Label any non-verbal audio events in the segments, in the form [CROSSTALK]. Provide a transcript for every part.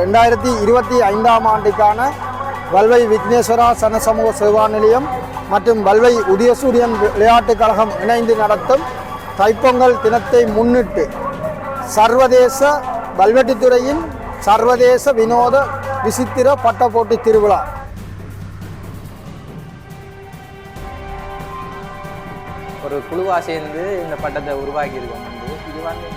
ரெண்டாயிரத்தி இருபத்தி ஐந்தாம் ஆண்டுக்கான வல்வை விக்னேஸ்வரா சனசமூக சேவா நிலையம் மற்றும் வல்வை உதயசூரியன் விளையாட்டுக் கழகம் இணைந்து நடத்தும் தைப்பொங்கல் தினத்தை முன்னிட்டு சர்வதேச வல்வெட்டித்துறையின் சர்வதேச வினோத விசித்திர பட்டப்போட்டி திருவிழா. ஒரு குழுவா சேர்ந்து இந்த பட்டத்தை உருவாக்கியிருக்கோம். வந்து இது வந்து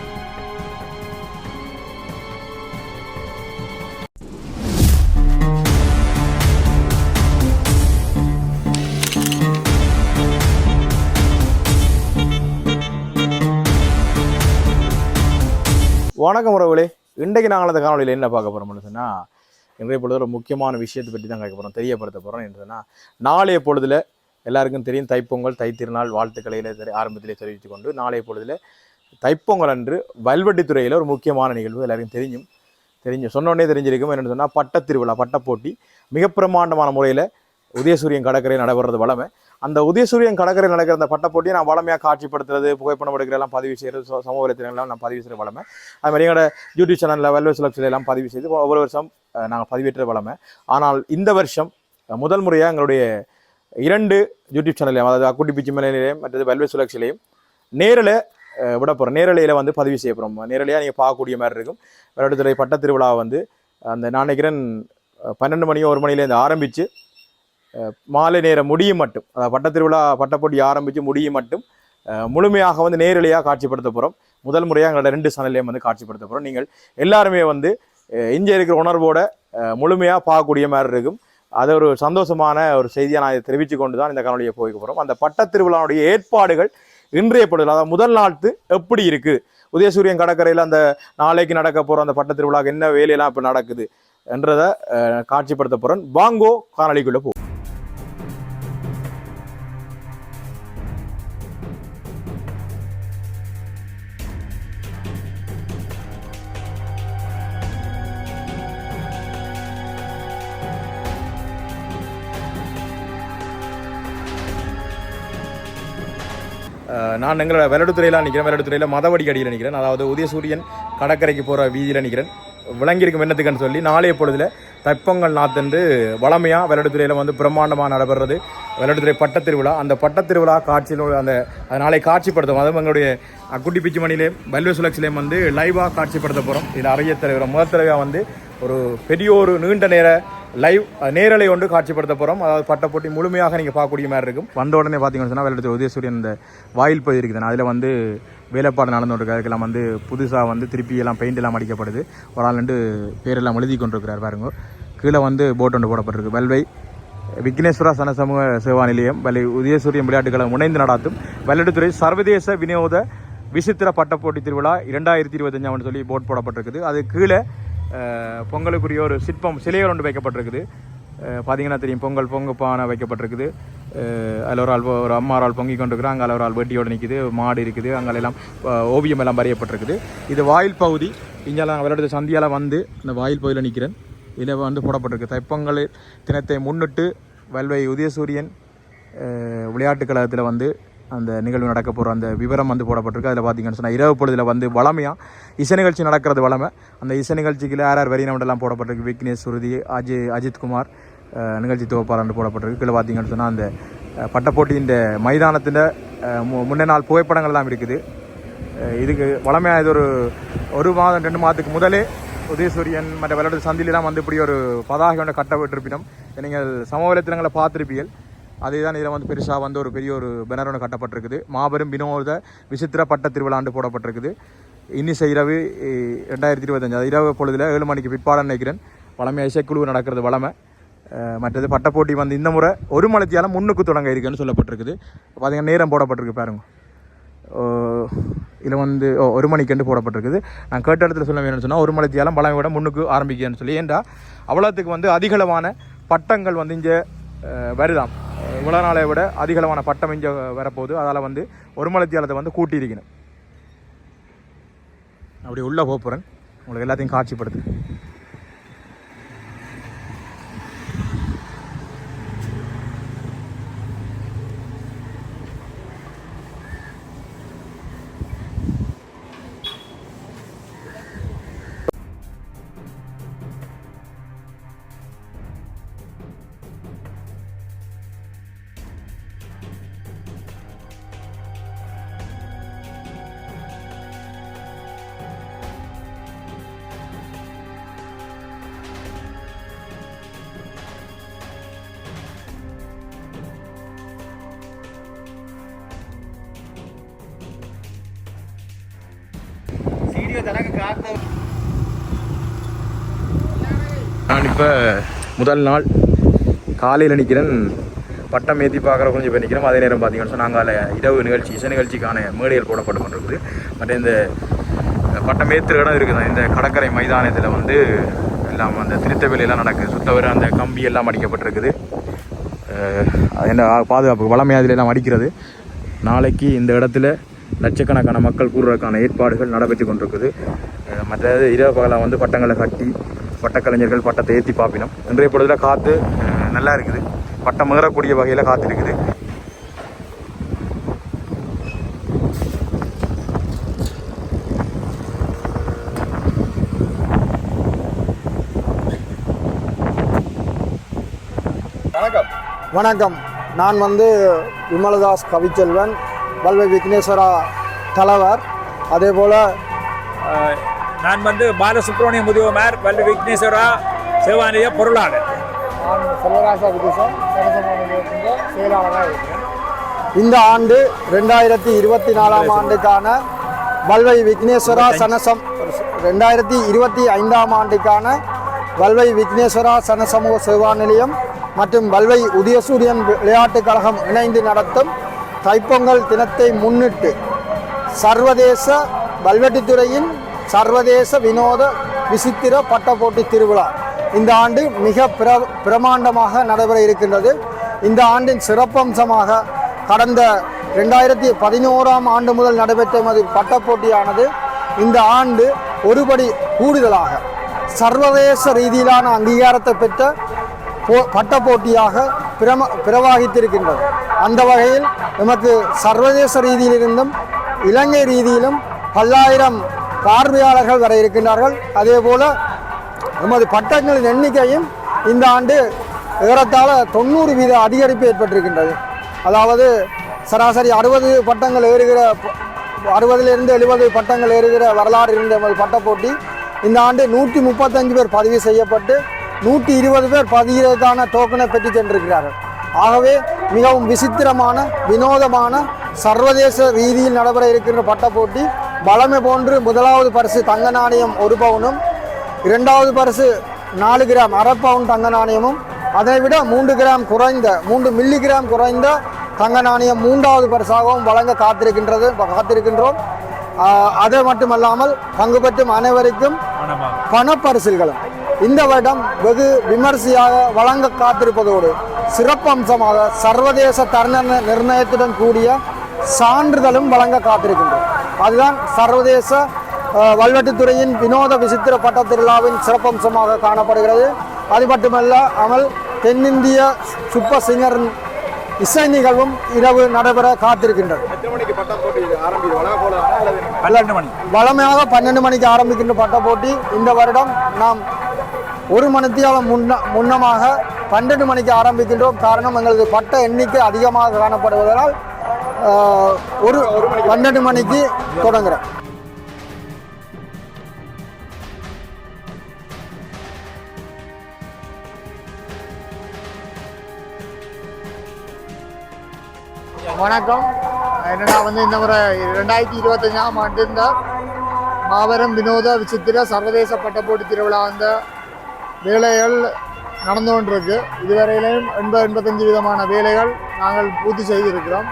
வணக்கம் உறவுகளே. இன்றைக்கு நாங்கள் அந்த காணொலியில் என்ன பார்க்க போகிறோம்னு சொன்னால் இன்றைய பொழுது ஒரு முக்கியமான விஷயத்தை பற்றி தான் கேட்க போகிறோம் தெரியப்படுத்த போகிறோம் என்று சொன்னால் நாளைய பொழுதில் எல்லாருக்கும் தெரியும் தைப்பொங்கல் தைத்திருநாள் வாழ்த்துக்களையில் தெரி ஆரம்பத்திலே தெரிவித்து கொண்டு நாளைய பொழுதில் தைப்பொங்கல் அன்று வல்வெட்டித்துறையில் ஒரு முக்கியமான நிகழ்வு எல்லாருக்கும் தெரியும் தெரிஞ்சு சொன்னோடனே தெரிஞ்சிருக்கும். என்னென்னு சொன்னால் பட்டத்திருவிழா பட்டப்போட்டி மிக பிரமாண்டமான முறையில் உதயசூரியன் கடற்கரை நடைபெறது வளமை அந்த உதயசூரியன் கடற்கரை நடக்கிற அந்த பட்டப்போட்டியை நான் வளமையாக காட்சிப்படுத்துறது புகைப்படம் எடுக்கிற எல்லாம் பதிவு செய்கிறது சமூக வலைத்தளங்கள்லாம் நான் பதிவு செய்கிற வளமை. அது மாதிரி எங்களோட யூடியூப் சேனலில் வெல்வெஸ் லக்ஸில் எல்லாம் பதிவு செய்து ஒவ்வொரு வருஷம் நாங்கள் பதிவேற்ற வளமை. ஆனால் இந்த வருஷம் முதல் முறையாக எங்களுடைய இரண்டு யூடியூப் சேனல்லையும் அதாவது அக்குட்டி பிச்சி நிலையம் மற்றது வெல்வெஸ் சுலக்ஷிலையும் நேரில் விட போகிறோம் நேரலையில் வந்து பதிவு செய்ய போகிறோம் நேரலையாக நீங்கள் பார்க்கக்கூடிய மாதிரி இருக்கும். விளையாட்டுத்துறை பட்ட திருவிழா வந்து அந்த நான் நினைக்கிறேன் பன்னெண்டு மணியோ ஒரு மணிலேருந்து ஆரம்பித்து மாலை நேரம் முடியும் மட்டும். அதாவது பட்டத்திருவிழா பட்டப்போட்டி ஆரம்பித்து முடியும் மட்டும் முழுமையாக வந்து நேரலையாக காட்சிப்படுத்த போகிறோம் முதல் முறையாக எங்களோட ரெண்டு சேனல்லையும் வந்து காட்சிப்படுத்த போகிறோம் நீங்கள் எல்லாருமே வந்து அஹ், இங்கே இருக்கிற உணர்வோட முழுமையாக பார்க்கக்கூடிய மாதிரி இருக்கும். அதை ஒரு சந்தோஷமான ஒரு செய்தியை நான் இதை தெரிவித்து கொண்டு தான் இந்த காணொலியை போய்க்க போகிறோம் அந்த பட்டத் திருவிழாவுடைய ஏற்பாடுகள் இன்றைய பொழுது அதாவது முதல் நாட்டு எப்படி இருக்குது உதயசூரியன் கடற்கரையில் அந்த நாளைக்கு நடக்க போகிற அந்த பட்டத்திருவிழாவுக்கு என்ன வேலையெல்லாம் இப்போ நடக்குது என்றதை காட்சிப்படுத்த போகிறேன் வாங்கோ காணொலிக்குள்ளே போ நான் எங்களோட வெள்ளடுத்துறையில் நிற்கிறேன் வெள்ளடுத்துறையில் மதவடி அடியில் நிற்கிறேன் அதாவது உதயசூரியன் கடற்கரைக்கு போகிற வீதியில் நிற்கிறேன் விளங்கியிருக்கும் என்னத்துக்குன்னு சொல்லி நாளைய பொழுதுல தைப்பொங்கல் நாத்தன்று வளமையாக வெள்ளடுத்துறையில் வந்து பிரம்மாண்டமாக நடைபெறது வெள்ளடுத்துறை பட்டத்திருவிழா. அந்த பட்டத் திருவிழா காட்சியில் அந்த நாளை காட்சிப்படுத்தும். அதுவும் எங்களுடைய குட்டி பிச்சுமணியிலே பல்வே சுலக்ஷிலையும் வந்து லைவாக காட்சிப்படுத்த போகிறோம் இதில் அரிய தலைவர் முதல் தலைவராக வந்து ஒரு பெரிய ஒரு நீண்ட நேர லைவ் நேரலை ஒன்று காட்சிப்படுத்த போகிறோம் அதாவது பட்டப்போட்டி முழுமையாக நீங்கள் பார்க்கக்கூடிய மாதிரி இருக்கும். வந்த உடனே பார்த்தீங்கன்னு சொன்னால் வெள்ளத்தில் உதயசூரியன் இந்த வாயில் பகுதி இருக்குது அதில் வந்து வேலைப்பாடு நடந்துகிட்டு அதுக்கெல்லாம் வந்து புதுசாக வந்து திருப்பி எல்லாம் பெயிண்ட் எல்லாம் அடிக்கப்படுது. ஒரு ஆள் ரெண்டு பேரெல்லாம் எழுதி கொண்டிருக்கிறார் பாருங்க. கீழே வந்து போட் ஒன்று போடப்பட்டிருக்கு. வெல்வை விக்னேஸ்வரா சனசமூக சேவா நிலையம் வலை உதயசூரியன் விளையாட்டுகளை முனைந்து நடாத்தும். வெள்ளடுத்துறை சர்வதேச வினோத விசித்திர பட்டப்போட்டி திருவிழா இரண்டாயிரத்தி இருபத்தஞ்சாம் சொல்லி போட் போடப்பட்டிருக்குது. அது கீழே பொங்கலுக்குரிய ஒரு சிற்பம் சிலைகள் ஒன்று வைக்கப்பட்டிருக்குது. பார்த்தீங்கன்னா தெரியும் பொங்கல் பொங்கு பானை வைக்கப்பட்டிருக்குது அதில் ஒரு ஆள் ஒரு அம்மா ஆள் பொங்கி கொண்டிருக்கிறோம் அங்கே ஒரு ஆள் வெட்டியோடு நிற்குது மாடு இருக்குது அங்கே எல்லாம் ஓவியம் எல்லாம் வரையப்பட்டிருக்குது. இது வாயில் பகுதி. இங்கே நாங்கள் விளையாடுற சந்தியால் வந்து இந்த வாயில் பகுதியில் நிற்கிறேன் இதில் வந்து போடப்பட்டிருக்கு. தைப்பொங்கல் தினத்தை முன்னிட்டு வல்வை உதயசூரியன் விளையாட்டு கழகத்தில் வந்து அந்த நிகழ்வு நடக்க போகிற அந்த விவரம் வந்து போடப்பட்டிருக்கு. அதில் பார்த்தீங்கன்னு சொன்னால் இரவு பொழுதில் வந்து வளமையாக இசை நிகழ்ச்சி நடக்கிறது வளமை. அந்த இசை நிகழ்ச்சிக்கு யார் யார் வரினமெல்லாம் போடப்பட்டிருக்கு? விக்னேஷ் சுருதி அஜி அஜித்குமார் நிகழ்ச்சி தொகுப்பாளர் போடப்பட்டிருக்கு. கீழே பார்த்தீங்கன்னு சொன்னால் அந்த பட்டப்போட்டியின் மைதானத்தின் முன்னே நாள் புகைப்படங்கள்லாம் இருக்குது. இதுக்கு வளமையாக இது ஒரு ஒரு மாதம் ரெண்டு மாதத்துக்கு முதலே உதயசூரியன் மற்ற விளையாட்டு சந்திலெல்லாம் வந்து இப்படி ஒரு பதாகை ஒன்று கட்ட விட்டிருப்பினோம் நீங்கள் சமூக பார்த்துருப்பீர்கள். அதே தான் இதில் வந்து பெருசாக வந்து ஒரு பெரிய ஒரு பெனர் ஒன்று கட்டப்பட்டிருக்குது. மாபெரும் வினோத விசித்திர பட்ட திருவிழாண்டு போடப்பட்டிருக்குது. இன்னிசை இரவு ரெண்டாயிரத்தி இருபத்தஞ்சு அது இரவு பொழுதில் ஏழு மணிக்கு பிற்பாடு நினைக்கிறேன். வளமை இசைக்குழு நடக்கிறது வளமை. மற்றது பட்டப்போட்டி வந்து இந்த முறை ஒரு மணித்தியால முன்னுக்கு தொடங்க இருக்குன்னு சொல்லப்பட்டிருக்குது. பார்த்தீங்கன்னா நேரம் போடப்பட்டிருக்கு பாருங்க. இதில் வந்து ஓ, ஒரு மணிக்கெண்டு போடப்பட்டிருக்குது. நான் கேட்ட இடத்துல சொல்ல வேணும்னு சொன்னால் ஒரு மலத்தியாலும் பழமையோட முன்னுக்கு ஆரம்பிக்கன்னு சொல்லி. ஏன்டா அவ்வளோத்துக்கு வந்து அதிகளவான பட்டங்கள் வந்து இங்கே வருதாம். இவ்வளோ நாளை விட அதிகளவான பட்டம் இங்கே வரப்போகுது. அதால் வந்து ஒருமலத்தியாலத்தை வந்து கூட்டியிருக்கணும். அப்படி உள்ளே போகிறேன் உங்களுக்கு எல்லாத்தையும் காட்சிப்படுத்து நான் இப்போ முதல் நாள் காலையில் நிற்கிறேன் பட்டம் ஏற்றி பார்க்குற கொஞ்சம் இப்போ நிற்கிறோம் அதே நேரம் பார்த்தீங்கன்னு சொன்னால் நாங்கள் இரவு நிகழ்ச்சி இசை நிகழ்ச்சிக்கான மேடைகள் போடப்பட்டு கொண்டிருக்குது. மற்ற இந்த பட்டம் ஏற்றுற இடம் இருக்குது. இந்த கடற்கரை மைதானத்தில் வந்து எல்லாம் அந்த திருத்தவேலையெல்லாம் நடக்குது. சுத்தவரை அந்த கம்பி எல்லாம் அடிக்கப்பட்டிருக்குது. அது என்ன பாதுகாப்பு வளமையாதிலெல்லாம் அதில் எல்லாம் அடிக்கிறது. நாளைக்கு இந்த இடத்துல லட்சக்கணக்கான மக்கள் கூடுறதுக்கான ஏற்பாடுகள் நடைபெற்று கொண்டிருக்குது. மற்ற மற்றது இரவு பகலாக வந்து பட்டங்களை கட்டி பட்டக்கலைஞர்கள் பட்டத்தை ஏற்றி பார்ப்பினோம் இன்றைய பொழுதில் காற்று நல்லா இருக்குது. பட்டம் ஏறக்கூடிய வகையில் காற்று இருக்குது வணக்கம். நான் வந்து விமலதாஸ் கவிச்செல்வன். வல்வை விக்னேஸ்வரா தலைவர். அதே போல் நான் வந்து பாலசுப்ரமணிய முதியோமார் வல்ல விக்னேஸ்வரா சிவானிய பொருளாளர். நான் செல்வராசா விதுசன் செயலாளராக இருக்கிறேன். இந்த ஆண்டு ரெண்டாயிரத்தி இருபத்தி நாலாம் ஆண்டுக்கான வல்வை விக்னேஸ்வரா சனசம் ரெண்டாயிரத்தி இருபத்தி ஐந்தாம் ஆண்டுக்கான வல்வை விக்னேஸ்வரா சனசமூக சேவா நிலையம் மற்றும் வல்வை உதயசூரியன் விளையாட்டுக் கழகம் இணைந்து நடத்தும் தைப்பொங்கல் தினத்தை முன்னிட்டு சர்வதேச வல்வெட்டித்துறையின் சர்வதேச வினோத விசித்திர பட்டப்போட்டி திருவிழா இந்த ஆண்டு மிக பிர பிரமாண்டமாக நடைபெற இருக்கின்றது. இந்த ஆண்டின் சிறப்பம்சமாக கடந்த ரெண்டாயிரத்தி பதினோராம் ஆண்டு முதல் நடைபெற்ற எமது போட்டியானது இந்த ஆண்டு ஒருபடி கூடுதலாக சர்வதேச ரீதியிலான அங்கீகாரத்தை பெற்ற போ பட்டப்போட்டியாக பிரம பிரவாகித்திருக்கின்றது. அந்த வகையில் நமக்கு சர்வதேச ரீதியிலிருந்தும் இலங்கை ரீதியிலும் பல்லாயிரம் பார்வையாளர்கள் வர இருக்கின்றார்கள். அதே போல் நமது பட்டங்களின் எண்ணிக்கையும் இந்த ஆண்டு ஏறத்தாழ தொண்ணூறு வீத அதிகரிப்பு ஏற்பட்டிருக்கின்றது. அதாவது சராசரி அறுபது பட்டங்கள் ஏறுகிற அறுபதிலிருந்து எழுபது பட்டங்கள் ஏறுகிற வரலாறு இருந்த நமது பட்டப்போட்டி இந்த ஆண்டு நூற்றி முப்பத்தஞ்சு பேர் பதிவு செய்யப்பட்டு நூற்றி இருபது பேர் பதிகிறதுக்கான டோக்கனை பெற்று சென்றிருக்கிறார்கள். ஆகவே மிகவும் விசித்திரமான வினோதமான சர்வதேச ரீதியில் நடைபெற இருக்கின்ற பட்ட போட்டி பலமை போன்று முதலாவது பரிசு தங்க நாணயம் ஒரு பவுனும் இரண்டாவது பரிசு நாலு கிராம் அரை பவுன் தங்க நாணயமும் அதை விட மூன்று கிராம் குறைந்த மூன்று மில்லி கிராம் குறைந்த தங்க நாணயம் மூன்றாவது பரிசாகவும் வழங்க காத்திருக்கின்றது காத்திருக்கின்றோம். அது மட்டுமல்லாமல் பங்கு பெற்றும் அனைவருக்கும் பணப்பரிசில்களும் இந்த வருடம் வெகு விமர்சையாக வழங்க காத்திருப்பதோடு சிறப்பம்சமாக சர்வதேச தருண நிர்ணயத்துடன் கூடிய சான்றிதழும் வழங்க காத்திருக்கின்றோம். அதுதான் சர்வதேச வல்வெட்டித்துறையின் வினோத விசித்திர பட்ட திருவிழாவின் சிறப்பம்சமாக காணப்படுகிறது. அது மட்டுமல்ல அமல் தென்னிந்திய சூப்பர் சிங்கரின் இசை நிகழ்வும் இரவு நடைபெற காத்திருக்கின்றது. எத்தனை மணிக்கு பட்டம் போட்டி ஆரம்பிக்குது? வளமை போல அல்லது பன்னெண்டு மணி. வழமையாக பன்னெண்டு மணிக்கு ஆரம்பிக்கின்ற பட்ட போட்டி இந்த வருடம் நாம் ஒரு மணித்தியாலம் முன்ன முன்னமாக பன்னெண்டு மணிக்கு ஆரம்பிக்கின்றோம். காரணம் எங்களது பட்ட எண்ணிக்கை அதிகமாக காணப்படுவதால் ஆஹ், ஒரு பன்னெண்டு மணிக்கு தொடங்குறோம். வணக்கம். என்னன்னா வந்து இந்த முறை ரெண்டாயிரத்தி இருபத்தஞ்சாம் ஆண்டு இந்த மாபெரும் வினோத விசித்திர சர்வதேச பட்டப்போட்டி திருவிழா வந்து வேலைகள் நடந்து கொண்டிருக்கு. இதுவரையிலையும் எண்பது எண்பத்தஞ்சு விதமான வேலைகள் நாங்கள் பூர்த்தி செய்திருக்கிறோம்.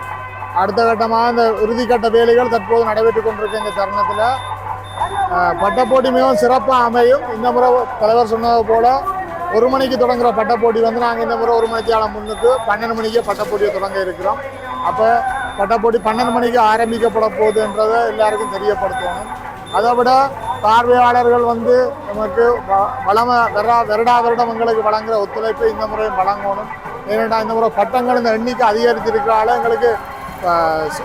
அடுத்த கட்டமாக இந்த இறுதிக்கட்ட வேலைகள் தற்போது நடைபெற்று கொண்டிருக்க இந்த தருணத்தில் பட்டப்போட்டி மிகவும் சிறப்பாக அமையும். இந்த முறை தலைவர் சொன்னது போல ஒரு மணிக்கு தொடங்குகிற பட்டப்போட்டி வந்து நாங்கள் இந்த முறை ஒரு மணித்தியாலம் முன்னுக்கு பன்னெண்டு மணிக்கே பட்டப்போட்டியை தொடங்க இருக்கிறோம். அப்போ பட்டப்போட்டி பன்னெண்டு மணிக்கு ஆரம்பிக்கப்பட போகுதுன்றதை எல்லாருக்கும் தெரியப்படுத்தணும். அதை விட பார்வையாளர்கள் வந்து நமக்கு வ- வளம வெறா வருடா வருடம் எங்களுக்கு வழங்குற ஒத்துழைப்பு இந்த முறையும் வழங்கணும். ஏனென்றா இந்த முறை பட்டங்கள் இந்த எண்ணிக்கை அதிகரித்திருக்கிறால எங்களுக்கு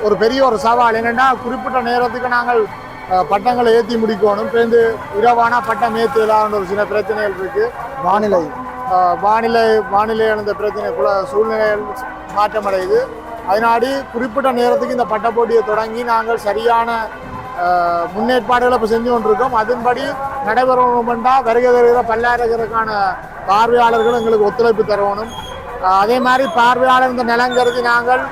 ஒரு பெரிய ஒரு சவால். என்னென்னா குறிப்பிட்ட நேரத்துக்கு நாங்கள் பட்டங்களை ஏற்றி முடிக்கணும். பேருந்து இரவானா பட்டம் ஏற்றலான்ற ஒரு சில பிரச்சனைகள் இருக்குது வானிலை. வானிலை வானிலை அந்த பிரச்சனை குல சூழ்நிலைகள் மாற்றமடையுது. அதனாடி குறிப்பிட்ட நேரத்துக்கு இந்த பட்ட போட்டியை தொடங்கி நாங்கள் சரியான முன்னேற்பாடுகளை இப்போ செஞ்சு கொண்டிருக்கோம். அதன்படி நடைபெறணுமெண்டா வருகை வருகிற பல்லாயிரக்கணக்கான பார்வையாளர்கள் எங்களுக்கு ஒத்துழைப்பு தரணும். அதே மாதிரி பார்வையாளர் இந்த நிலம் கருதி நாங்கள்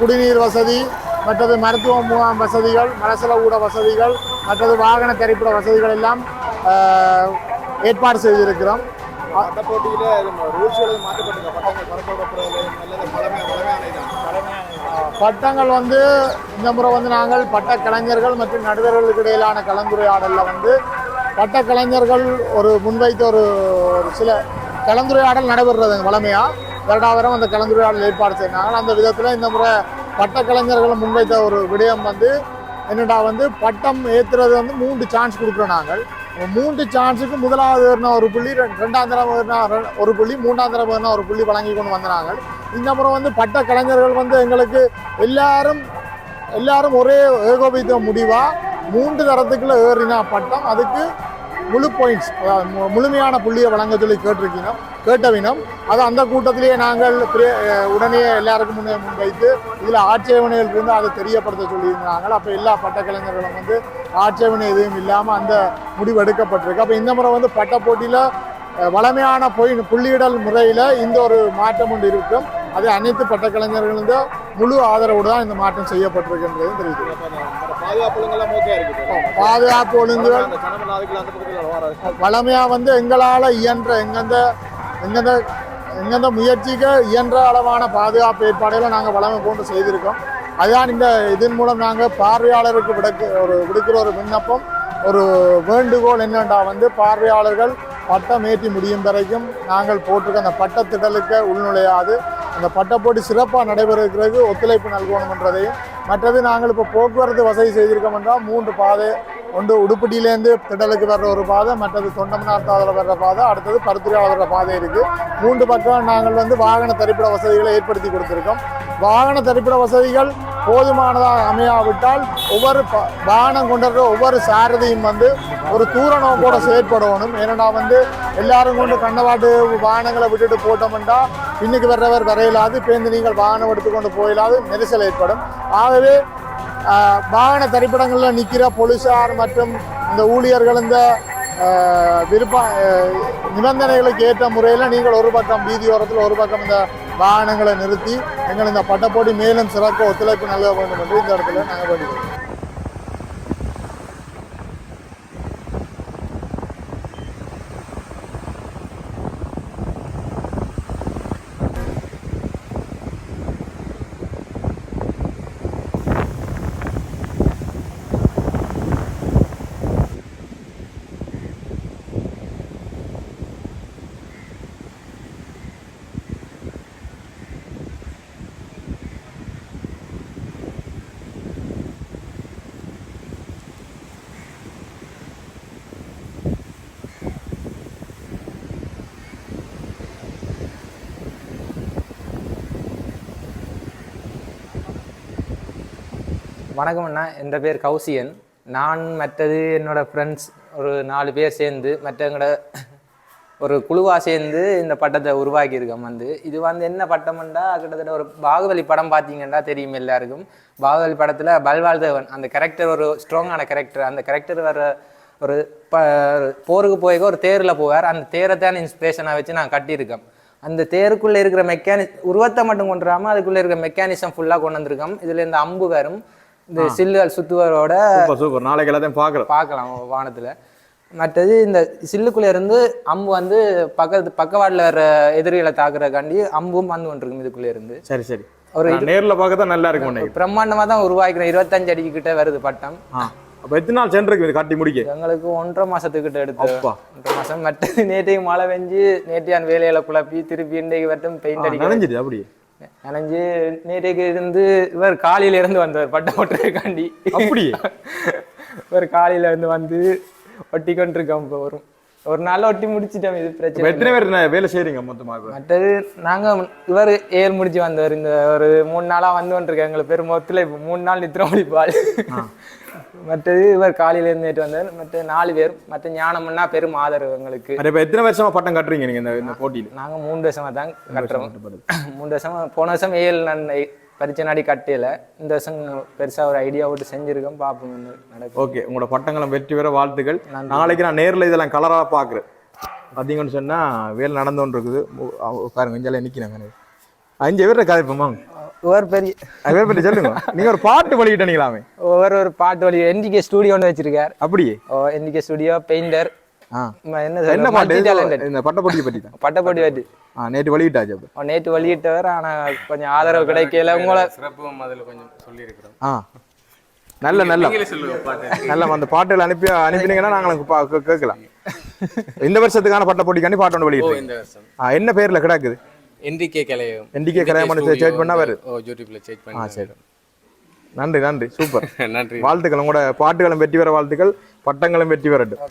குடிநீர் வசதி மற்றது மருத்துவ முகாம் வசதிகள் மலசல ஊட வசதிகள் மற்றது வாகன திரைப்பட வசதிகள் எல்லாம் ஏற்பாடு செய்திருக்கிறோம். பட்ட போட்டியில் ரூல்ஸ் மாற்றப்பட்டிருக்க பட்டங்கள் வந்து இந்த முறை வந்து நாங்கள் பட்ட கலைஞர்கள் மற்றும் நடுவர்களுக்கு இடையிலான கலந்துரையாடலில் வந்து பட்ட கலைஞர்கள் ஒரு முன்வைத்த ஒரு ஒரு சில கலந்துரையாடல் நடைபெறுறது வளமையாக வருடாவரம் அந்த கலந்துரையாடல் ஏற்பாடு செய்கிறாங்க அந்த விதத்தில் இந்த முறை பட்ட கலைஞர்கள் முன்வைத்த ஒரு விடயம் வந்து என்னடா வந்து பட்டம் ஏற்றுறது வந்து மூன்று சான்ஸ் கொடுக்குறோம் நாங்கள். மூன்று சான்ஸுக்கு முதலாவது ஏறினா ஒரு புள்ளி ரெண்டு ரெண்டாம் தரம் ஏறினா ஒரு புள்ளி மூன்றாம் தரம் ஏறினா ஒரு புள்ளி வழங்கி கொண்டு வந்தாங்க இந்த முறை வந்து பட்ட கலைஞர்கள் வந்து எங்களுக்கு எல்லாரும் எல்லாரும் ஒரே ஏகோபித்த முடிவாக மூன்று தரத்துக்குள்ளே ஏறினா பட்டம். அதுக்கு முழு பாயிண்ட்ஸ் முழுமையான புள்ளியை வழங்க சொல்லி கேட்டிருக்கணும் கேட்டவினம் அது அந்த கூட்டத்திலேயே நாங்கள் உடனே எல்லாருக்கும் முன்னே முன்வைத்து இதில் ஆட்சேபனைகள் இருந்து அதை தெரியப்படுத்த சொல்லியிருந்தாங்க அப்போ எல்லா பட்டக்கலைஞர்களும் வந்து ஆட்சேபனை எதுவும் இல்லாமல் அந்த முடிவு எடுக்கப்பட்டிருக்கு. அப்போ இந்த முறை வந்து பட்ட போட்டியில் வளமையான பொய் புள்ளியிடல் முறையில் இந்த ஒரு மாற்றம் ஒன்று இருக்கும். அது அனைத்து பட்டக்கலைஞர்களும் முழு ஆதரவோடு தான் இந்த மாற்றம் செய்யப்பட்டிருக்கின்றது தெரியுது பாதுகாப்பு ஒழுங்குகள் அந்த கணவன் அதுக்குள்ள அந்த பக்கத்தில் வர வளமையா வந்து எங்களால் இயன்ற எங்கெந்த எங்கெந்த எங்கெந்த முயற்சிக்கு இயன்ற அளவான பாதுகாப்பு ஏற்பாடுகளை நாங்கள் வளமை போன்று செய்திருக்கோம். அதுதான் இந்த இதன் மூலம் நாங்கள் பார்வையாளருக்கு விடுக்க ஒரு விடுக்கிற ஒரு விண்ணப்பம் ஒரு வேண்டுகோள் என்னென்றா வந்து பார்வையாளர்கள் பட்டம் ஏற்றி முடியும் வரைக்கும் நாங்கள் போட்டிருக்க அந்த பட்டத்திடலுக்கு உள்நுழையாது. அந்த பட்டப்போட்டி சிறப்பாக நடைபெறுவதற்கு ஒத்துழைப்பு நல்கணும்ன்றதையும் மற்றது நாங்கள் இப்போ போக்குவரத்து வசதி செய்திருக்கோம் என்றால் மூன்று பாதை ஒன்று உடுப்பட்டியிலேருந்து திடலுக்கு வர்ற ஒரு பாதை மற்றது தொண்டமனார்த்தாவில் வர்ற பாதை அடுத்தது பருத்திரியாவில் வர்ற பாதை இருக்குது மூன்று பக்கம் நாங்கள் வந்து வாகன தரிப்பிட வசதிகளை ஏற்படுத்தி கொடுத்துருக்கோம். வாகன தரிப்பிட வசதிகள் போதுமானதாக அமையாவிட்டால் ஒவ்வொரு ப- வாகனம் கொண்டிருக்கிற ஒவ்வொரு சாரதியும் வந்து ஒரு தூர நோக்கோட செயற்படணும். ஏன்னா வந்து எல்லாரும் கொண்டு கண்ணவாட்டு வாகனங்களை விட்டுட்டு போட்டோம்னா இன்னைக்கு வர்றவர் வரையிலாது பேருந்து நீங்கள் வாகனம் எடுத்துக்கொண்டு போயிலாது நெரிசல் ஏற்படும். ஆகவே வாகன திரைப்படங்களில் நிற்கிற போலீஸார் மற்றும் இந்த ஊழியர்கள் இந்த விருப்ப நிபந்தனைகளுக்கு ஏற்ற முறையில் நீங்கள் ஒரு பக்கம் வீதியோரத்தில் ஒரு பக்கம் இந்த வாகனங்களை நிறுத்தி எங்கள் இந்த பட்டப்போட்டி மேலும் சிறக்க ஒத்துழைப்பு நல்க வேண்டும் என்று இந்த இடத்துல நாங்கள் வேண்டுகிறோம் வணக்கம் அண்ணா என் பேர் கௌசியன். நான் மற்றது என்னோட ஃப்ரெண்ட்ஸ் ஒரு நாலு பேர் சேர்ந்து மற்றவங்களோட ஒரு குழுவாக சேர்ந்து இந்த பட்டத்தை உருவாக்கியிருக்கோம் வந்து. இது வந்து என்ன பட்டம்ண்டா கிட்டத்தட்ட ஒரு பாகுபலி படம் பார்த்தீங்கன்னா தெரியும் எல்லாருக்கும். பாகுபலி படத்தில் பல்வால் தேவன் அந்த கேரக்டர் ஒரு ஸ்ட்ராங்கான கேரக்டர் அந்த கேரக்டர் வர ஒரு ப போருக்கு போய் ஒரு தேரில் போவார். அந்த தேரை தான் இன்ஸ்பிரேஷனாக வச்சு நான் கட்டியிருக்கேன். அந்த தேருக்குள்ளே இருக்கிற மெக்கானிக் உருவத்தை மட்டும் கொண்டுடாமல் அதுக்குள்ளே இருக்கிற மெக்கானிசம் ஃபுல்லாக கொண்டு வந்திருக்கோம். இதில் இந்த அம்பு வரும். இந்த சில்லுகள் சுத்துவரோட சூப்பர் நாளைக்கு எல்லாத்தையும் பார்க்கலாம். பார்க்கலாம் வானத்தில். மற்றது இந்த சில்லுக்குள்ளே இருந்து அம்பு வந்து பக்கத்து பக்கவாட்டில் வர எதிரிகளை தாக்குறதுக்காண்டி அம்பும் வந்து கொண்டிருக்கும் இதுக்குள்ளே இருந்து. சரி சரி. ஒரு நேர்ல பார்க்க தான் நல்லா இருக்கும் பிரம்மாண்டமாக தான் உருவாக்கிறோம் இருபத்தஞ்சு அடிக்கு கிட்ட வருது பட்டம். அப்ப எத்தனை நாள் சென்றிருக்கு இது கட்டி முடிக்க? எங்களுக்கு ஒன்றரை மாசத்துக்கிட்ட எடுத்து. ஒன்றரை மாசம். மற்றது நேற்றைக்கு மழை பெஞ்சு நேற்றையான் வேலையில குழப்பி திருப்பி இன்றைக்கு மட்டும் பெயிண்ட் அடிக்க நனைஞ்சிது அப்படி நனைஞ்சு நேற்றைக்கு இருந்து இவர் காலையில இருந்து வந்தவர் பட்டம் ஒட்டுறதுக்காண்டி அப்படியே? இவர் காலையில இருந்து வந்து ஒட்டி கொண்டிருக்கோம் இப்போ ஒரு ஒரு நாள்ல ஒட்டி முடிச்சிட்டோம் இது பிரச்சனை எத்தனை பேர் வேலை செய்றீங்க மொத்தமா இப்ப? மற்றது நாங்க இவர் ஏழு முடிச்சு வந்தவர் இந்த ஒரு மூணு நாளா வந்து கொண்டிருக்கோம் எங்களுக்கு பெரும் மொத்தத்தில் இப்போ மூணு நாள் நித்திர முடிப்பாள் மற்றது இவர் காலையில இருந்து நேற்று வந்தவர் மற்ற நாலு பேர் மற்ற ஞானம்னா பெரும் ஆதரவு எங்களுக்கு. இப்ப எத்தனை வருஷமா பட்டம் கட்டுறீங்க நீங்க இந்த இந்த போட்டியில? நாங்க மூணு வருஷமா தான் கட்டுறோம். மூணு வருஷமா போன வருஷம் ஏழு நான் பரிச்சை நாடி கட்டையில. இந்த வருஷம் பெருசா ஒரு ஐடியா போட்டு செஞ்சிருக்கோம் பார்ப்போம் நடக்கும் ஓகே உங்களோட பட்டங்களும் வெற்றி பெற வாழ்த்துக்கள். நாளைக்கு நான் நேர்ல இதெல்லாம் கலரா பாக்குறேன் பார்த்தீங்கன்னு சொன்னா வேலை நடந்து கொண்டு இருக்குது பாருங்க இஞ்சால நிக்கிறாங்க. அஞ்சு பேர் கதைப்போமா? ஒரு பெரிய அதை பற்றி சொல்லுங்க. நீங்க ஒரு பாட்டு வெளியிட்டீங்களாமே ஒவ்வொரு ஒரு பாட்டு வழி என்டிகே ஸ்டுடியோ ஒன்று வச்சிருக்கார். அப்படியே? ஓ என்டிகே ஸ்டுடியோ பெயிண்டர் என்ன என்ன பாட்டு? இந்த பட்டப்பொடியை பற்றி தான். பட்டப்படி வாட்டி ஆ நேற்று வெளியிட்டாச்சு அப்போ. நேற்று வெளியிட்டவர் ஆனா கொஞ்சம் ஆதரவு கிடைக்கல. உங்களை சிறப்பும் அதில் கொஞ்சம் சொல்லியிருக்கிறோம். ஆ. நல்ல நல்ல. நல்ல அந்த பாட்டுகள் அனுப்பி அனுப்பினீங்கன்னா நாங்கள் கேட்கலாம். இந்த வருஷத்துக்கான பட்ட போட்டிக்காண்டி பாட்டு ஒன்று வெளியிட்டு இந்த வருஷம். ஆ என்ன பேர்ல கிடக்குது? என்டிகே கலையம் NDK கலையம் search பண்ணா வருது. ஓ யூடியூப்ல ஆ பண்ணி சரி. நன்றி நன்றி. சூப்பர். [LAUGHS] நன்றி. வாழ்த்துக்கள். உங்களோட பாட்டுகளும் வெற்றி பெற வாழ்த்துக்கள். பட்டங்களும் வெற்றி பெறட்டும்.